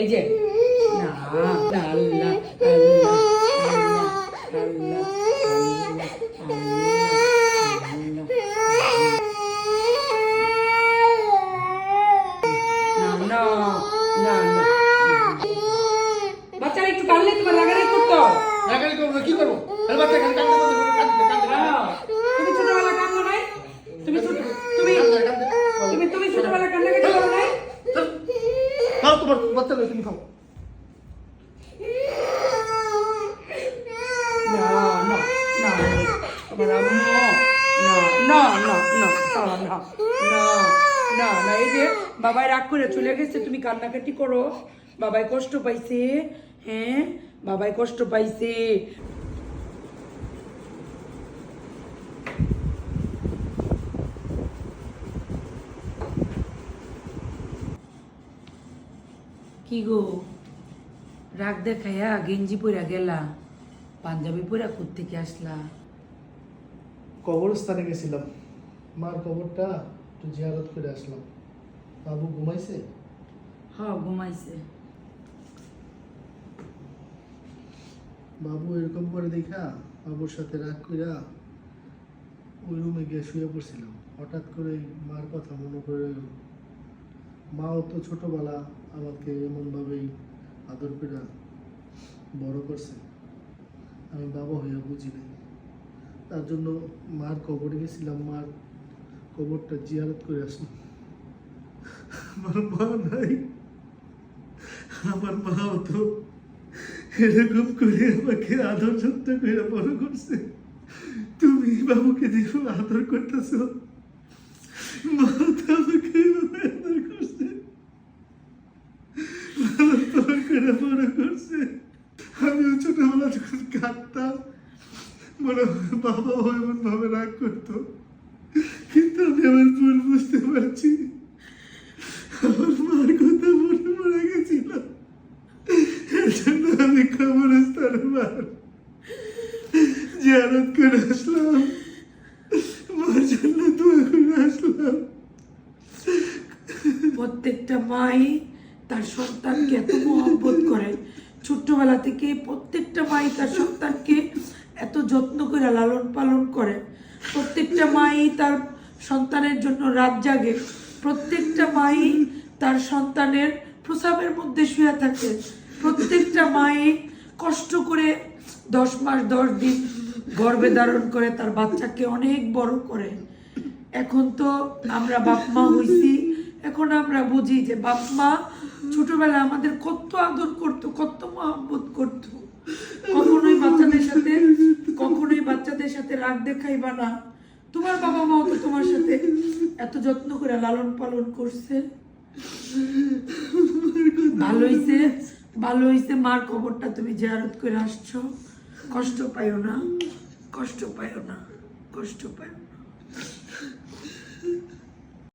এই যে না না, আল্লাহ আল্লাহ আল্লাহ আল্লাহ আল্লাহ আল্লাহ না না না না বাচ্চারা একটু কাঁদলে তোমার রাগারাগি করতো রাগালি করব না, কি করব আরে বাচ্চা কান কান্দে কান্দে কান্দে কান্দে আহ, তুমি ছোটবেলা কান্দো নাই তুমি ছোট তুমি কান্দে কান্দে তুমি তুমি ছোটবেলা কান্নাকাটি করো নাই খাও তোমার বাচ্চা তুমি না না না বাবাই রাগ করে চলে গেছে তুমি কান্নাকাটি করো বাবাই কষ্ট পাইছে হ্যাঁ বাবাই কষ্ট পাইছে কি গো? রাগ দেখাইয়া গেঞ্জি পরা গেলা পাঞ্জাবি পরা থেকে আসলা। কবরস্থানে গেছিলাম। মার কবরটা একটু জিয়ারত করে আসলাম। বাবু ঘুমাইছে? হ ঘুমাইছে। বাবু এরকম করে দেখা বাবুর সাথে রাগ কইরা ওই রুমে গিয়ে শুয়ে পড়ছিলাম। হঠাৎ করে মার কথা মনে করে মাও তো ছোটবেলা আমাকে এমনভাবেই আদর করে বড় করছে। আমি বাবা হইয়া বুঝি নাই। তার জন্য মার কবরে গেছিলাম। মার কবরটা জিয়ারত করে আসলাম। আমার মা নাই। আমার মাও তো এরকম করে আমাকে আদর যত্ন করে বড় করছে। তুমি বাবুকে দেখো আদর করতেছ, মা তো আমাকে এভাবে আদর করছে লালন পালন করে করছে আমিও ছোটবেলা যখন কাঁদতাম। মনে বাবা এমন ভাবে রাগ করতো। কিন্তু আমি আমার ভুল বুঝতে পারছি। আমার মার কথা মনে পড়ে গেছিল। আমি কবরস্থানে মার, জিয়ারত করে আসলাম। মার জন্য দোয়া করে আসলাম। প্রত্যেকটা মাই তার সন্তানকে এত মহব্বত করে। ছোট্টবেলা থেকে প্রত্যেকটা মাই তার সন্তানকে এত যত্ন করে লালন পালন করে। প্রত্যেকটা মাই তার সন্তানের জন্য রাত জাগে। প্রত্যেকটা মাই তার সন্তানের প্রসাবের মধ্যে শুয়ে থাকে। প্রত্যেকটা মাই কষ্ট করে দশ মাস, দশ দিন গর্ভে ধারণ করে তার বাচ্চাকে অনেক বড় করে। এখন তো আমরা বাপ মা হইছি, এখন আমরা বুঝি যে বাপ মা ছোটবেলায় আমাদের কত আদর করতো, কত মহব্বত করতো। কখনোই বাচ্চাদের সাথে, কখনোই বাচ্চাদের সাথে রাগ দেখাইবা না। তোমার বাবা মাও তো তোমার সাথে এত যত্ন করে লালন পালন করছে। ভালো হইছে ভালো হইছে। মার খবরটা তুমি জিয়ারত করে আসছো। কষ্ট পাইও না, কষ্ট পাইও না, কষ্ট পাইও